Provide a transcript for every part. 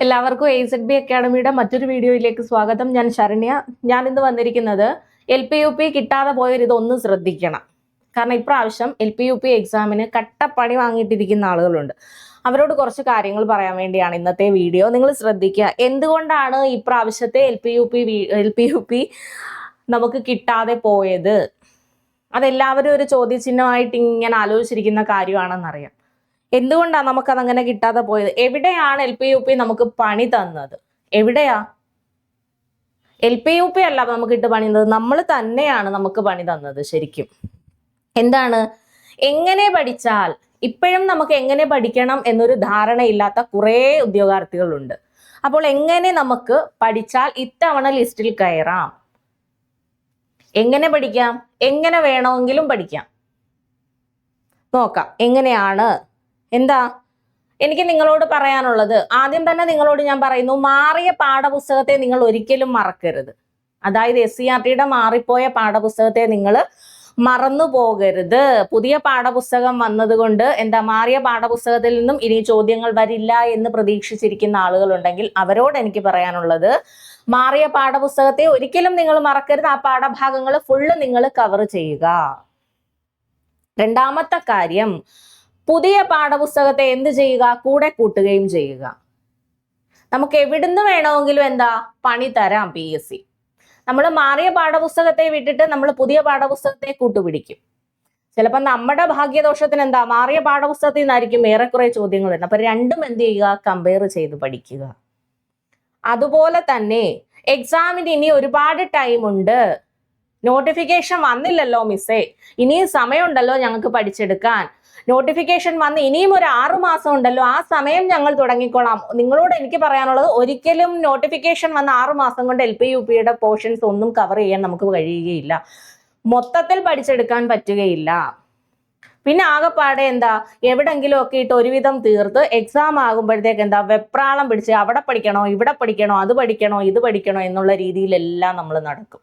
എല്ലാവർക്കും A Z B അക്കാഡമിയുടെ മറ്റൊരു വീഡിയോയിലേക്ക് സ്വാഗതം. ഞാൻ ശരണ്യ. ഞാൻ ഇന്ന് വന്നിരിക്കുന്നത് എൽ പി യു പി കിട്ടാതെ പോയവർ ഇതൊന്ന് ശ്രദ്ധിക്കണം. കാരണം ഇപ്രാവശ്യം എൽ പി യു പി എക്സാമിന് കട്ടപ്പണി വാങ്ങിയിട്ടിരിക്കുന്ന ആളുകളുണ്ട്. അവരോട് കുറച്ച് കാര്യങ്ങൾ പറയാൻ വേണ്ടിയാണ് ഇന്നത്തെ വീഡിയോ. നിങ്ങൾ ശ്രദ്ധിക്കുക. എന്തുകൊണ്ടാണ് ഇപ്രാവശ്യത്തെ L P U P L P U P നമുക്ക് കിട്ടാതെ പോയത്? അതെല്ലാവരും ഒരു ചോദ്യചിഹ്നമായിട്ട് ഇങ്ങനെ ആലോചിച്ചിരിക്കുന്ന കാര്യമാണെന്നറിയാം. എന്തുകൊണ്ടാണ് നമുക്കതങ്ങനെ കിട്ടാതെ പോയത്? എവിടെയാണ് എൽ പി യു പി നമുക്ക് പണി തന്നത്? എവിടെയാ? എൽ പി യു പി അല്ല നമുക്ക് ഇട്ട് പണി തന്നത്. നമ്മൾ തന്നെയാണ് നമുക്ക് പണി തന്നത് ശരിക്കും. എന്താണ്? എങ്ങനെ പഠിച്ചാൽ ഇപ്പോഴും നമുക്ക് എങ്ങനെ പഠിക്കണം എന്നൊരു ധാരണയില്ലാത്ത കുറേ ഉദ്യോഗാർത്ഥികളുണ്ട്. അപ്പോൾ എങ്ങനെ നമുക്ക് പഠിച്ചാൽ ഇത്തവണ ലിസ്റ്റിൽ കയറാം? എങ്ങനെ പഠിക്കാം? എങ്ങനെ വേണമെങ്കിലും പഠിക്കാം? നോക്കാം. എങ്ങനെയാണ് എന്താ? എനിക്ക് നിങ്ങളോട് പറയാനുള്ളത്. ആദ്യം തന്നെ നിങ്ങളോട് ഞാൻ പറയുന്നു മാറിയ പാഠപുസ്തകത്തെ നിങ്ങൾ ഒരിക്കലും മറക്കരുത്. അതായത് എസ് സി ആർ ടിയുടെ മാറിപ്പോയ പാഠപുസ്തകത്തെ നിങ്ങൾ മറന്നു പോകരുത്. പുതിയ പാഠപുസ്തകം വന്നതുകൊണ്ട് എന്താ മാറിയ പാഠപുസ്തകത്തിൽ നിന്നും ഇനി ചോദ്യങ്ങൾ വരില്ല എന്ന് പ്രതീക്ഷിച്ചിരിക്കുന്ന ആളുകളുണ്ടെങ്കിൽ അവരോട് എനിക്ക് പറയാനുള്ളത് മാറിയ പാഠപുസ്തകത്തെ ഒരിക്കലും നിങ്ങൾ മറക്കരുത്. ആ പാഠഭാഗങ്ങൾ ഫുള്ള് നിങ്ങൾ കവർ ചെയ്യുക. രണ്ടാമത്തെ കാര്യം പുതിയ പാഠപുസ്തകത്തെ എന്ത് ചെയ്യുക? കൂടെ കൂട്ടുകയും ചെയ്യുക. നമുക്ക് എവിടുന്ന് വേണമെങ്കിലും എന്താ? പണി തരാം പി എസ് സി നമ്മൾ മാറിയ പാഠപുസ്തകത്തെ വിട്ടിട്ട് നമ്മൾ പുതിയ പാഠപുസ്തകത്തെ കൂട്ടുപിടിക്കും. ചിലപ്പോൾ നമ്മുടെ ഭാഗ്യദോഷത്തിന് എന്താ? മാറിയ പാഠപുസ്തകത്തിൽ നിന്നായിരിക്കും ഏറെക്കുറെ ചോദ്യങ്ങൾ വരുന്നത്. അപ്പൊ രണ്ടും എന്ത് ചെയ്യുക? കമ്പയർ ചെയ്ത് പഠിക്കുക. അതുപോലെ തന്നെ എക്സാമിന് ഇനി ഒരുപാട് ടൈം ഉണ്ട്. നോട്ടിഫിക്കേഷൻ വന്നില്ലല്ലോ മിസ്സേ ഇനിയും സമയമുണ്ടല്ലോ ഞങ്ങൾക്ക് പഠിച്ചെടുക്കാൻ. നോട്ടിഫിക്കേഷൻ വന്ന് ഇനിയും ഒരു ആറു മാസം ഉണ്ടല്ലോ. ആ സമയം ഞങ്ങൾ തുടങ്ങിക്കോളാം. നിങ്ങളോട് എനിക്ക് പറയാനുള്ളത് ഒരിക്കലും നോട്ടിഫിക്കേഷൻ വന്ന ആറു മാസം കൊണ്ട് എൽ പി യു പിയുടെ പോർഷൻസ് ഒന്നും കവർ ചെയ്യാൻ നമുക്ക് കഴിയുകയില്ല. മൊത്തത്തിൽ പഠിച്ചെടുക്കാൻ പറ്റുകയില്ല. പിന്നെ ആകെപ്പാടെ എന്താ? എവിടെങ്കിലും ഒക്കെ ഇട്ട് ഒരുവിധം തീർത്ത് എക്സാം ആകുമ്പോഴത്തേക്ക് എന്താ? വെപ്രാളം പിടിച്ച് അവിടെ പഠിക്കണോ ഇവിടെ പഠിക്കണോ അത് പഠിക്കണോ ഇത് പഠിക്കണോ എന്നുള്ള രീതിയിലെല്ലാം നമ്മൾ നടക്കും.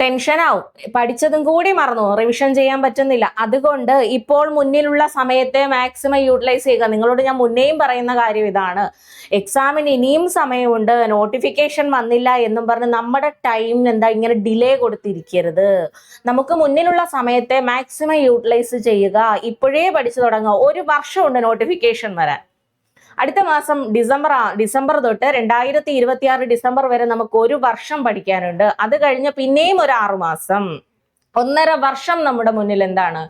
ടെൻഷനാവും പഠിച്ചതും കൂടി മറന്നു റിവിഷൻ ചെയ്യാൻ പറ്റുന്നില്ല. അതുകൊണ്ട് ഇപ്പോൾ മുന്നിലുള്ള സമയത്തെ മാക്സിമം യൂട്ടിലൈസ് ചെയ്യുക. നിങ്ങളോട് ഞാൻ മുന്നേയും പറയുന്ന കാര്യം ഇതാണ്. എക്സാമിന് ഇനിയും സമയമുണ്ട്. നോട്ടിഫിക്കേഷൻ വന്നില്ല എന്നും പറഞ്ഞ് നമ്മുടെ ടൈം എന്താ ഇങ്ങനെ ഡിലേ കൊടുത്തിരിക്കരുത്. നമുക്ക് മുന്നിലുള്ള സമയത്തെ മാക്സിമം യൂട്ടിലൈസ് ചെയ്യുക. ഇപ്പോഴേ പഠിച്ചു തുടങ്ങുക. ഒരു വർഷമുണ്ട് നോട്ടിഫിക്കേഷൻ വരാൻ. അടുത്ത മാസം ഡിസംബർ ഡിസംബർ തൊട്ട് രണ്ടായിരത്തി ഇരുപത്തി ആറ് ഡിസംബർ വരെ നമുക്ക് ഒരു വർഷം പഠിക്കാനുണ്ട്. അത് കഴിഞ്ഞ് പിന്നെയും ഒരു ആറു മാസം. ഒന്നര വർഷം നമ്മുടെ മുന്നിൽ എന്താണ്?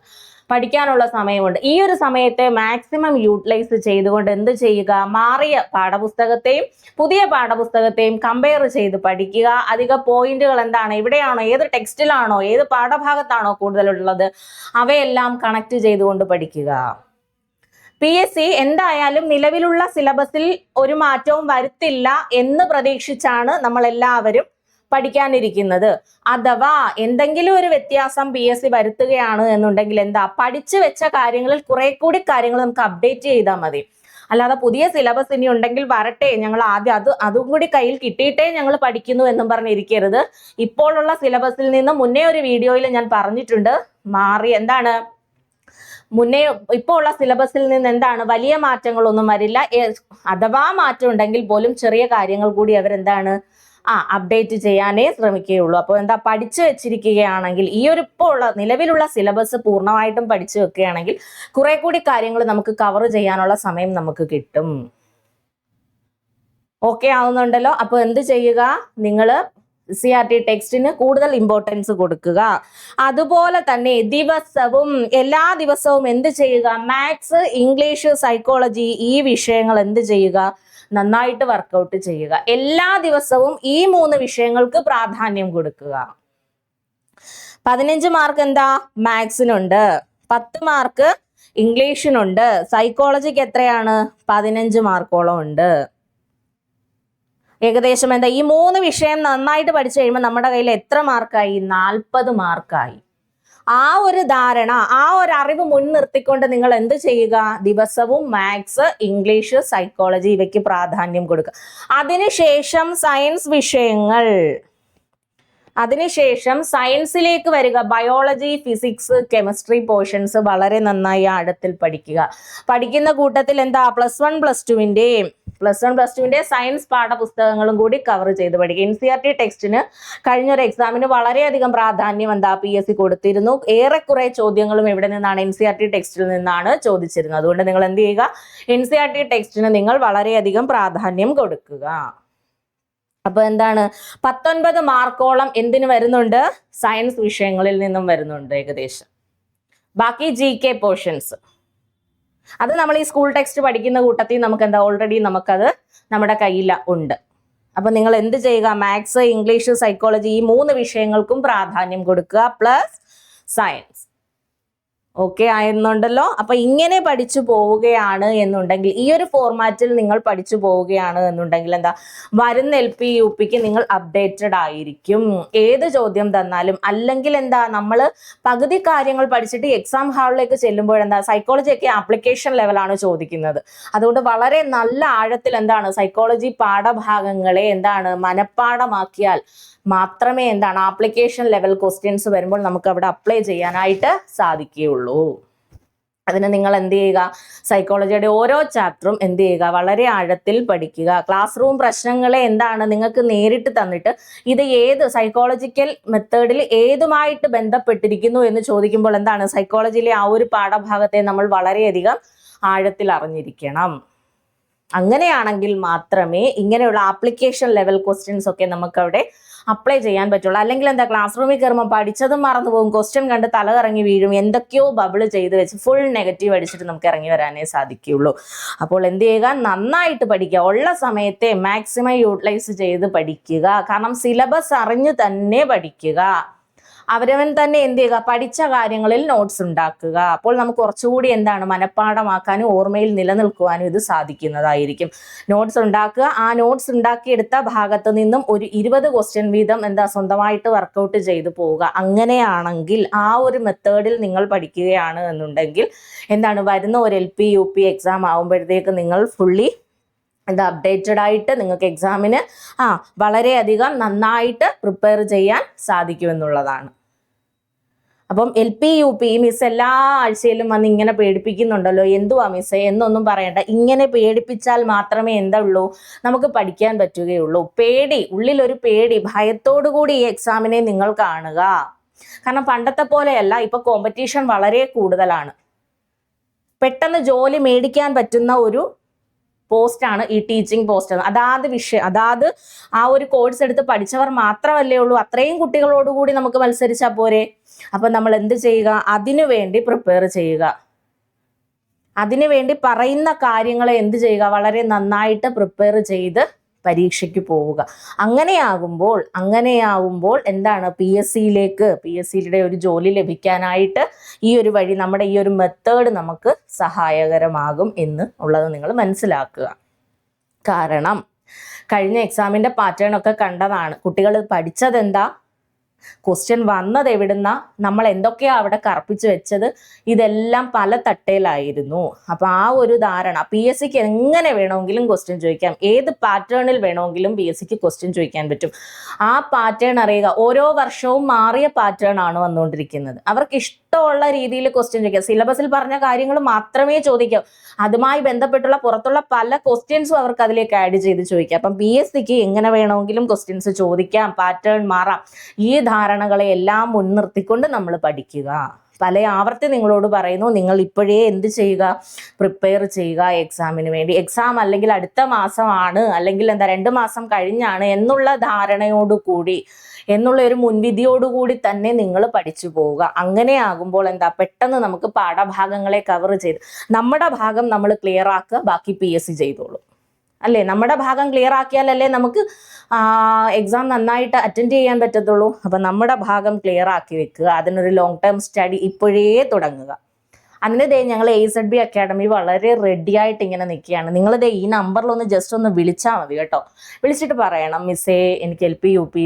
പഠിക്കാനുള്ള സമയമുണ്ട്. ഈ ഒരു സമയത്തെ മാക്സിമം യൂട്ടിലൈസ് ചെയ്തുകൊണ്ട് എന്ത് ചെയ്യുക? മാറിയ പാഠപുസ്തകത്തെയും പുതിയ പാഠപുസ്തകത്തെയും കമ്പയർ ചെയ്ത് പഠിക്കുക. അധിക പോയിന്റുകൾ എന്താണ്? എവിടെയാണോ ഏത് ടെക്സ്റ്റിലാണോ ഏത് പാഠഭാഗത്താണോ കൂടുതലുള്ളത് അവയെല്ലാം കണക്ട് ചെയ്തുകൊണ്ട് പഠിക്കുക. പി എസ് സി എന്തായാലും നിലവിലുള്ള സിലബസിൽ ഒരു മാറ്റവും വരുത്തില്ല എന്ന് പ്രതീക്ഷിച്ചാണ് നമ്മൾ എല്ലാവരും പഠിക്കാനിരിക്കുന്നത്. അഥവാ എന്തെങ്കിലും ഒരു വ്യത്യാസം പി എസ് സി വരുത്തുകയാണ് എന്നുണ്ടെങ്കിൽ എന്താ പഠിച്ചു വെച്ച കാര്യങ്ങളിൽ കുറെ കൂടി കാര്യങ്ങൾ നമുക്ക് അപ്ഡേറ്റ് ചെയ്താൽ മതി. അല്ലാതെ പുതിയ സിലബസ് ഇനി ഉണ്ടെങ്കിൽ വരട്ടെ ഞങ്ങൾ ആദ്യം അത് അതും കൂടി കയ്യിൽ കിട്ടിയിട്ടേ ഞങ്ങൾ പഠിക്കുന്നു എന്നും പറഞ്ഞിരിക്കരുത്. ഇപ്പോഴുള്ള സിലബസിൽ നിന്ന് മുന്നേ ഒരു വീഡിയോയിൽ ഞാൻ പറഞ്ഞിട്ടുണ്ട്. മാറി എന്താണ്? മുന്നേ ഇപ്പോൾ ഉള്ള സിലബസിൽ നിന്ന് എന്താണ് വലിയ മാറ്റങ്ങളൊന്നും വരില്ല. അഥവാ മാറ്റം ഉണ്ടെങ്കിൽ പോലും ചെറിയ കാര്യങ്ങൾ കൂടി അവരെന്താണ് ആ അപ്ഡേറ്റ് ചെയ്യാനേ ശ്രമിക്കുകയുള്ളൂ. അപ്പോൾ എന്താ പഠിച്ചു വെച്ചിരിക്കുകയാണെങ്കിൽ ഈ ഒരു ഇപ്പോൾ ഉള്ള നിലവിലുള്ള സിലബസ് പൂർണമായിട്ടും പഠിച്ചു വെക്കുകയാണെങ്കിൽ കുറെ കൂടി കാര്യങ്ങൾ നമുക്ക് കവർ ചെയ്യാനുള്ള സമയം നമുക്ക് കിട്ടും. ഓക്കെ ആവുന്നുണ്ടല്ലോ. അപ്പോൾ എന്ത് ചെയ്യുക? നിങ്ങൾ സി ആർ ടി ടെക്സ്റ്റിന് കൂടുതൽ ഇമ്പോർട്ടൻസ് കൊടുക്കുക. അതുപോലെ തന്നെ ദിവസവും എല്ലാ ദിവസവും എന്ത് ചെയ്യുക? മാത്സ് ഇംഗ്ലീഷ് സൈക്കോളജി ഈ വിഷയങ്ങൾ എന്ത് ചെയ്യുക? നന്നായിട്ട് വർക്കൗട്ട് ചെയ്യുക. എല്ലാ ദിവസവും ഈ മൂന്ന് വിഷയങ്ങൾക്ക് പ്രാധാന്യം കൊടുക്കുക. പതിനഞ്ച് മാർക്ക് എന്താ? മാത്സിനുണ്ട് പത്ത് മാർക്ക് ഇംഗ്ലീഷിനുണ്ട് സൈക്കോളജിക്ക് എത്രയാണ്? പതിനഞ്ച് മാർക്കോളം ഉണ്ട്. ഏകദേശം എന്താ ഈ മൂന്ന് വിഷയം നന്നായിട്ട് പഠിച്ചു കഴിയുമ്പോൾ നമ്മുടെ കയ്യിൽ എത്ര മാർക്കായി? നാൽപ്പത് മാർക്കായി. ആ ഒരു ധാരണ ആ ഒരു അറിവ് മുൻനിർത്തിക്കൊണ്ട് നിങ്ങൾ എന്ത് ചെയ്യുക? ദിവസവും മാത്സ് ഇംഗ്ലീഷ് സൈക്കോളജി ഇവയ്ക്ക് പ്രാധാന്യം കൊടുക്കുക. അതിനുശേഷം സയൻസ് വിഷയങ്ങൾ. അതിനുശേഷം സയൻസിലേക്ക് വരിക. ബയോളജി ഫിസിക്സ് കെമിസ്ട്രി പോർഷൻസ് വളരെ നന്നായി ആഴത്തിൽ പഠിക്കുക. പഠിക്കുന്ന കൂട്ടത്തിൽ എന്താ പ്ലസ് വൺ പ്ലസ് ടുവിന്റെയും പ്ലസ് വൺ പ്ലസ് ടുവിന്റെ സയൻസ് പാഠപുസ്തകങ്ങളും കൂടി കവർ ചെയ്ത് പഠിക്കുക എൻ സി ആർ ടി ടെക്സ്റ്റിന് കഴിഞ്ഞൊരു എക്സാമിന് വളരെയധികം പ്രാധാന്യം എന്താ പി എസ് സി കൊടുത്തിരുന്നു. ഏറെക്കുറെ ചോദ്യങ്ങളും എവിടെ നിന്നാണ് എൻ സി ആർ ടി ടെക്സ്റ്റിൽ നിന്നാണ് ചോദിച്ചിരുന്നത്. അതുകൊണ്ട് നിങ്ങൾ എന്ത് ചെയ്യുക? എൻ സി ആർ ടി ടെക്സ്റ്റിന് നിങ്ങൾ വളരെയധികം പ്രാധാന്യം കൊടുക്കുക. അപ്പൊ എന്താണ്? പത്തൊൻപത് മാർക്കോളം എന്തിന് വരുന്നുണ്ട്? സയൻസ് വിഷയങ്ങളിൽ നിന്നും വരുന്നുണ്ട് ഏകദേശം. ബാക്കി ജി കെ പോർഷൻസ് അത് നമ്മൾ ഈ സ്കൂൾ ടെക്സ്റ്റ് പഠിക്കുന്ന കൂട്ടത്തിൽ നമുക്ക് എന്താ ഓൾറെഡി നമുക്കത് നമ്മുടെ കയ്യിൽ ഉണ്ട്. അപ്പൊ നിങ്ങൾ എന്ത് ചെയ്യുക? മാത്സ് ഇംഗ്ലീഷ് സൈക്കോളജി ഈ മൂന്ന് വിഷയങ്ങൾക്കും പ്രാധാന്യം കൊടുക്കുക പ്ലസ് സയൻസ് ഓക്കെ ആയിരുന്നുണ്ടല്ലോ. അപ്പൊ ഇങ്ങനെ പഠിച്ചു പോവുകയാണ് എന്നുണ്ടെങ്കിൽ ഈ ഒരു ഫോർമാറ്റിൽ നിങ്ങൾ പഠിച്ചു പോവുകയാണ് എന്നുണ്ടെങ്കിൽ എന്താ? വരുന്ന എൽ പി യു പിക്ക് നിങ്ങൾ അപ്ഡേറ്റഡ് ആയിരിക്കും. ഏത് ചോദ്യം തന്നാലും അല്ലെങ്കിൽ എന്താ നമ്മൾ പകുതി കാര്യങ്ങൾ പഠിച്ചിട്ട് എക്സാം ഹാളിലേക്ക് ചെല്ലുമ്പോൾ എന്താ സൈക്കോളജി ഒക്കെ ആപ്ലിക്കേഷൻ ലെവലാണ് ചോദിക്കുന്നത്. അതുകൊണ്ട് വളരെ നല്ല ആഴത്തിൽ എന്താണ് സൈക്കോളജി പാഠഭാഗങ്ങളെ എന്താണ് മനഃപ്പാടമാക്കിയാൽ മാത്രമേ എന്താണ് ആപ്ലിക്കേഷൻ ലെവൽ ക്വസ്റ്റ്യൻസ് വരുമ്പോൾ നമുക്ക് അവിടെ അപ്ലൈ ചെയ്യാനായിട്ട് സാധിക്കുകയുള്ളൂ. അതിന് നിങ്ങൾ എന്ത് ചെയ്യുക? സൈക്കോളജിയുടെ ഓരോ ചാപ്റ്ററും എന്ത് ചെയ്യുക? വളരെ ആഴത്തിൽ പഠിക്കുക. ക്ലാസ് റൂം പ്രശ്നങ്ങളെ എന്താണ് നിങ്ങൾക്ക് നേരിട്ട് തന്നിട്ട് ഇത് ഏത് സൈക്കോളജിക്കൽ മെത്തേഡിൽ ഏതുമായിട്ട് ബന്ധപ്പെട്ടിരിക്കുന്നു എന്ന് ചോദിക്കുമ്പോൾ എന്താണ്? സൈക്കോളജിയിലെ ആ ഒരു പാഠഭാഗത്തെ നമ്മൾ വളരെയധികം ആഴത്തിൽ അറിഞ്ഞിരിക്കണം. അങ്ങനെയാണെങ്കിൽ മാത്രമേ ഇങ്ങനെയുള്ള ആപ്ലിക്കേഷൻ ലെവൽ ക്വസ്റ്റ്യൻസ് ഒക്കെ നമുക്ക് അവിടെ അപ്ലൈ ചെയ്യാൻ പറ്റുള്ളൂ. അല്ലെങ്കിൽ എന്താ ക്ലാസ് റൂമിൽ കയറുമ്പോൾ പഠിച്ചതും മറന്നു പോകും ക്വസ്റ്റ്യൻ കണ്ട് തല കറങ്ങി വീഴും. എന്തൊക്കെയോ ബബിൾ ചെയ്ത് വെച്ച് ഫുൾ നെഗറ്റീവ് അടിച്ചിട്ട് നമുക്ക് ഇറങ്ങി വരാനേ സാധിക്കുകയുള്ളൂ. അപ്പോൾ എന്ത് ചെയ്യുക? നന്നായിട്ട് പഠിക്കുക. ഉള്ള സമയത്തെ മാക്സിമം യൂട്ടിലൈസ് ചെയ്ത് പഠിക്കുക. കാരണം സിലബസ് അറിഞ്ഞ് തന്നെ പഠിക്കുക. അവരവൻ തന്നെ എന്ത് ചെയ്യുക? പഠിച്ച കാര്യങ്ങളിൽ നോട്ട്സ് ഉണ്ടാക്കുക. അപ്പോൾ നമുക്ക് കുറച്ചുകൂടി എന്താണ് മനഃപ്പാഠമാക്കാനും ഓർമ്മയിൽ നിലനിൽക്കുവാനും ഇത് സാധിക്കുന്നതായിരിക്കും. നോട്ട്സ് ഉണ്ടാക്കുക. ആ നോട്ട്സ് ഉണ്ടാക്കിയെടുത്ത ഭാഗത്ത് നിന്നും ഒരു ഇരുപത് ക്വസ്റ്റ്യൻ വീതം എന്താ സ്വന്തമായിട്ട് വർക്കൗട്ട് ചെയ്തു പോവുക. അങ്ങനെയാണെങ്കിൽ ആ ഒരു മെത്തേഡിൽ നിങ്ങൾ പഠിക്കുകയാണ് എന്നുണ്ടെങ്കിൽ എന്താണ് വരുന്ന ഒരു L P U P exam ആകുമ്പോഴത്തേക്ക് നിങ്ങൾ ഫുള്ളി എന്താ അപ്ഡേറ്റഡ് ആയിട്ട് നിങ്ങൾക്ക് എക്സാമിന് ആ വളരെയധികം നന്നായിട്ട് പ്രിപ്പയർ ചെയ്യാൻ സാധിക്കുമെന്നുള്ളതാണ് അപ്പം L P U P miss എല്ലാ ആഴ്ചയിലും വന്ന് ഇങ്ങനെ പേടിപ്പിക്കുന്നുണ്ടല്ലോ. എന്തുവാ മിസ് എന്നൊന്നും പറയണ്ട. ഇങ്ങനെ പേടിപ്പിച്ചാൽ മാത്രമേ എന്താ ഉള്ളൂ? നമുക്ക് പഠിക്കാൻ പറ്റുകയുള്ളൂ. പേടി ഉള്ളിലൊരു പേടി ഭയത്തോടു കൂടി ഈ എക്സാമിനെ നിങ്ങൾ കാണുക. കാരണം പണ്ടത്തെ പോലെയല്ല ഇപ്പൊ കോമ്പറ്റീഷൻ വളരെ കൂടുതലാണ്. പെട്ടെന്ന് ജോലി മേടിക്കാൻ പറ്റുന്ന ഒരു പോസ്റ്റാണ് ഈ ടീച്ചിങ് പോസ്റ്റ്. അതാത് വിഷയം അതാത് ആ ഒരു കോഴ്സ് എടുത്ത് പഠിച്ചവർ മാത്രമല്ലേ ഉള്ളൂ. അത്രയും കുട്ടികളോടുകൂടി നമുക്ക് മത്സരിച്ചാൽ പോരെ. അപ്പം നമ്മൾ എന്ത് ചെയ്യുക? അതിനു വേണ്ടി പ്രിപ്പയർ ചെയ്യുക. അതിനു വേണ്ടി പറയുന്ന കാര്യങ്ങളെ എന്ത് ചെയ്യുക? വളരെ നന്നായിട്ട് പ്രിപ്പയർ ചെയ്ത് പരീക്ഷയ്ക്ക് പോവുക. അങ്ങനെയാകുമ്പോൾ അങ്ങനെയാകുമ്പോൾ എന്താണ് പി എസ് സിയിലേക്ക് പി എസ് സിയുടെ ഒരു ജോലി ലഭിക്കാനായിട്ട് ഈ ഒരു വഴി നമ്മുടെ ഈ ഒരു മെത്തേഡ് നമുക്ക് സഹായകരമാകും എന്ന് ഉള്ളത് നിങ്ങൾ മനസ്സിലാക്കുക. കാരണം കഴിഞ്ഞ എക്സാമിന്റെ പാറ്റേൺ ഒക്കെ കണ്ടതാണ്. കുട്ടികൾ പഠിച്ചത് എന്താ ക്വസ്റ്റ്യൻ വന്നത് എവിടുന്ന? നമ്മൾ എന്തൊക്കെയാ അവിടെ കറപ്പിച്ചു വെച്ചത്? ഇതെല്ലാം പല തട്ടയിലായിരുന്നു അപ്പൊ ആ ഒരു ധാരണ പി എസ് സിക്ക് എങ്ങനെ വേണമെങ്കിലും ക്വസ്റ്റ്യൻ ചോദിക്കാം. ഏത് പാറ്റേണിൽ വേണമെങ്കിലും പി എസ് സിക്ക് ക്വസ്റ്റ്യൻ ചോദിക്കാൻ പറ്റും. ആ പാറ്റേൺ അറിയുക. ഓരോ വർഷവും മാറിയ പാറ്റേൺ ആണ് വന്നുകൊണ്ടിരിക്കുന്നത്. അവർക്ക് ഇഷ്ടമുള്ള രീതിയിൽ ക്വസ്റ്റ്യൻ ചോദിക്കാം. സിലബസിൽ പറഞ്ഞ കാര്യങ്ങൾ മാത്രമേ ചോദിക്കൂ. അതുമായി ബന്ധപ്പെട്ടുള്ള പുറത്തുള്ള പല ക്വസ്റ്റ്യൻസും അവർക്ക് അതിലേക്ക് ആഡ് ചെയ്ത് ചോദിക്കാം. അപ്പം പി എസ് സിക്ക് എങ്ങനെ വേണമെങ്കിലും ക്വസ്റ്റ്യൻസ് ചോദിക്കാം. പാറ്റേൺ മാറാം. ഈ ധാരണകളെ എല്ലാം മുൻനിർത്തിക്കൊണ്ട് നമ്മൾ പഠിക്കുക. പല ആവർത്തി നിങ്ങളോട് പറയുന്നു നിങ്ങൾ ഇപ്പോഴേ എന്ത് ചെയ്യുക? പ്രിപ്പയർ ചെയ്യുക എക്സാമിന് വേണ്ടി. എക്സാം അല്ലെങ്കിൽ അടുത്ത മാസമാണ് അല്ലെങ്കിൽ എന്താ രണ്ട് മാസം കഴിഞ്ഞാണ് എന്നുള്ള ധാരണയോടുകൂടി എന്നുള്ള ഒരു മുൻവിധിയോടുകൂടി തന്നെ നിങ്ങൾ പഠിച്ചു പോവുക. അങ്ങനെ ആകുമ്പോൾ എന്താ പെട്ടെന്ന് നമുക്ക് പാഠഭാഗങ്ങളെ കവർ ചെയ്ത് നമ്മുടെ ഭാഗം നമ്മൾ ക്ലിയർ ആക്കുക ബാക്കി പി എസ് സി ചെയ്തോളൂ. അല്ലേ? നമ്മുടെ ഭാഗം ക്ലിയർ ആക്കിയാലല്ലേ നമുക്ക് എക്സാം നന്നായിട്ട് അറ്റൻഡ് ചെയ്യാൻ പറ്റത്തുള്ളൂ. അപ്പം നമ്മുടെ ഭാഗം ക്ലിയർ ആക്കി വെക്കുക. അതിനൊരു ലോങ് ടേം സ്റ്റഡി ഇപ്പോഴേ തുടങ്ങുക. അതിന് ദേ ഞങ്ങൾ എ സെഡ് ബി അക്കാഡമി വളരെ റെഡി ആയിട്ട് ഇങ്ങനെ നിൽക്കുകയാണ്. നിങ്ങൾ ദേ ഈ നമ്പറിലൊന്ന് ജസ്റ്റ് ഒന്ന് വിളിച്ചാൽ മതി കേട്ടോ. വിളിച്ചിട്ട് പറയണം മിസ്സേ എനിക്ക് എൽ പി യു പി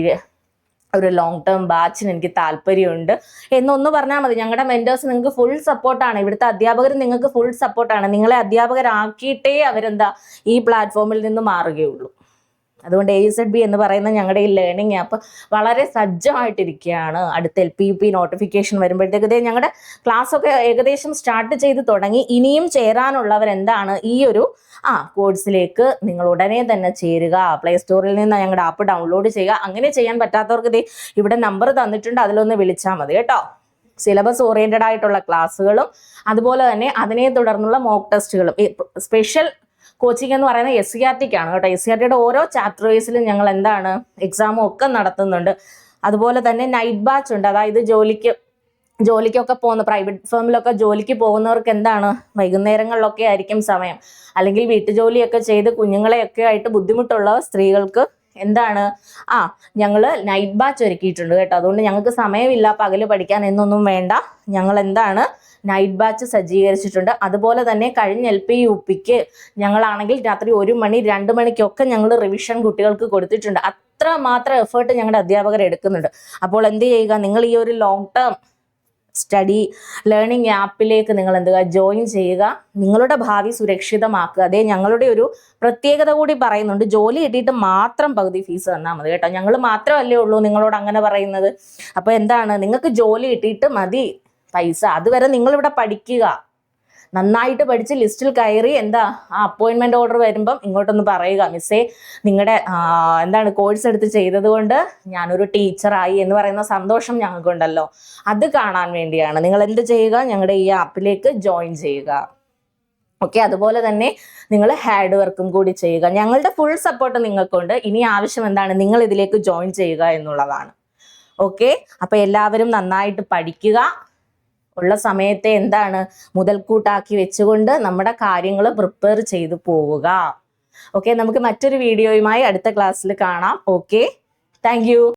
ഒരു ലോങ് ടേം ബാച്ചിന് എനിക്ക് താല്പര്യമുണ്ട്. എന്നൊന്ന് പറഞ്ഞാൽ മതി ഞങ്ങളുടെ മെന്റേഴ്സ് നിങ്ങൾക്ക് ഫുൾ സപ്പോർട്ടാണ് ഇവിടുത്തെ അധ്യാപകർ നിങ്ങൾക്ക് ഫുൾ സപ്പോർട്ടാണ് നിങ്ങളെ അധ്യാപകരാക്കിയിട്ടേ അവരെന്താ ഈ പ്ലാറ്റ്ഫോമിൽ നിന്ന് മാറുകയുള്ളൂ. അതുകൊണ്ട് എ സെഡ് ബി എന്ന് പറയുന്ന ഞങ്ങളുടെ ഈ ലേണിംഗ് ആപ്പ് വളരെ സജ്ജമായിട്ടിരിക്കുകയാണ് അടുത്ത L P U P notification വരുമ്പോഴത്തേക്ക് ഞങ്ങളുടെ ക്ലാസ് ഒക്കെ ഏകദേശം സ്റ്റാർട്ട് ചെയ്ത് തുടങ്ങി. ഇനിയും ചേരാനുള്ളവർ എന്താണ് ഈ ഒരു ആ കോഴ്സിലേക്ക് നിങ്ങൾ ഉടനെ തന്നെ ചേരുക. പ്ലേ സ്റ്റോറിൽ നിന്ന് ഞങ്ങളുടെ ആപ്പ് ഡൗൺലോഡ് ചെയ്യുക. അങ്ങനെ ചെയ്യാൻ പറ്റാത്തവർക്ക് ഇതേ ഇവിടെ നമ്പർ തന്നിട്ടുണ്ട്. അതിലൊന്ന് വിളിച്ചാൽ മതി കേട്ടോ. സിലബസ് ഓറിയന്റഡ് ആയിട്ടുള്ള ക്ലാസ്സുകളും അതുപോലെ തന്നെ അതിനെ തുടർന്നുള്ള മോക്ക് ടെസ്റ്റുകളും സ്പെഷ്യൽ കോച്ചിങ് എന്ന് പറയുന്നത് എസ് സി ആർ ടിക്കാണ് കേട്ടോ. എസ് സി ആർ ടിയുടെ ഓരോ ചാപ്റ്റർ വൈസിലും ഞങ്ങൾ എന്താണ് എക്സാമും ഒക്കെ നടത്തുന്നുണ്ട്. അതുപോലെ തന്നെ നൈറ്റ് ബാച്ച് ഉണ്ട്. അതായത് ജോലിക്ക് ജോലിക്കൊക്കെ പോകുന്ന പ്രൈവറ്റ് ഫേമിലൊക്കെ ജോലിക്ക് പോകുന്നവർക്ക് എന്താണ്? വൈകുന്നേരങ്ങളിലൊക്കെ ആയിരിക്കും സമയം. അല്ലെങ്കിൽ വീട്ടുജോലിയൊക്കെ ചെയ്ത് കുഞ്ഞുങ്ങളെയൊക്കെ ആയിട്ട് ബുദ്ധിമുട്ടുള്ള സ്ത്രീകൾക്ക് എന്താണ്? ആ ഞങ്ങൾ നൈറ്റ് ബാച്ച് ഒരുക്കിയിട്ടുണ്ട് കേട്ടോ. അതുകൊണ്ട് ഞങ്ങൾക്ക് സമയമില്ല പകൽ പഠിക്കാൻ എന്നൊന്നും വേണ്ട. ഞങ്ങൾ എന്താണ് നൈറ്റ് ബാച്ച് സജ്ജീകരിച്ചിട്ടുണ്ട്. അതുപോലെ തന്നെ കഴിഞ്ഞ എൽ പി യു പിക്ക് ഞങ്ങളാണെങ്കിൽ രാത്രി ഒരു മണി രണ്ട് മണിക്കൊക്കെ ഞങ്ങൾ റിവിഷൻ കുട്ടികൾക്ക് കൊടുത്തിട്ടുണ്ട്. അത്ര മാത്രം എഫേർട്ട് ഞങ്ങളുടെ അധ്യാപകർ എടുക്കുന്നുണ്ട്. അപ്പോൾ എന്ത് ചെയ്യുക? നിങ്ങൾ ഈ ഒരു ലോങ് ടേം സ്റ്റഡി ലേണിംഗ് ആപ്പിലേക്ക് നിങ്ങൾ എന്തുക ജോയിൻ ചെയ്യുക. നിങ്ങളുടെ ഭാവി സുരക്ഷിതമാക്കുക. അതേ ഞങ്ങളുടെ ഒരു പ്രത്യേകത കൂടി പറയുന്നുണ്ട്. ജോലി കിട്ടിയിട്ട് മാത്രം പകുതി ഫീസ് തന്നാൽ മതി കേട്ടോ. ഞങ്ങൾ മാത്രമല്ലേ ഉള്ളൂ നിങ്ങളോട് അങ്ങനെ പറയുന്നത്. അപ്പോൾ എന്താണ്? നിങ്ങൾക്ക് ജോലി കിട്ടിയിട്ട് മതി. പൈസ. അതുവരെ നിങ്ങളിവിടെ പഠിക്കുക. നന്നായിട്ട് പഠിച്ച് ലിസ്റ്റിൽ കയറി എന്താ ആ അപ്പോയിൻമെന്റ് ഓർഡർ വരുമ്പം ഇങ്ങോട്ടൊന്ന് പറയുക. മിസ്സേ നിങ്ങളുടെ എന്താണ് കോഴ്സ് എടുത്ത് ചെയ്തത് കൊണ്ട് ഞാനൊരു ടീച്ചറായി എന്ന് പറയുന്ന സന്തോഷം ഞങ്ങൾക്കുണ്ടല്ലോ. അത് കാണാൻ വേണ്ടിയാണ്. നിങ്ങൾ എന്ത് ചെയ്യുക? ഞങ്ങളുടെ ഈ ആപ്പിലേക്ക് ജോയിൻ ചെയ്യുക. ഓക്കെ അതുപോലെ തന്നെ നിങ്ങൾ ഹാർഡ് വർക്കും കൂടി ചെയ്യുക. ഞങ്ങളുടെ ഫുൾ സപ്പോർട്ട് നിങ്ങൾക്കുണ്ട്. ഇനി ആവശ്യം എന്താണ്? നിങ്ങൾ ഇതിലേക്ക് ജോയിൻ ചെയ്യുക എന്നുള്ളതാണ്. ഓക്കെ അപ്പോൾ എല്ലാവരും നന്നായിട്ട് പഠിക്കുക. ഉള്ള സമയത്തെ എന്താണ്? മുതൽക്കൂട്ടാക്കി വെച്ചുകൊണ്ട് നമ്മുടെ കാര്യങ്ങൾ പ്രിപ്പയർ ചെയ്തു പോവുക. ഓക്കെ നമുക്ക് മറ്റൊരു വീഡിയോയുമായി അടുത്ത ക്ലാസ്സിൽ കാണാം. Okay thank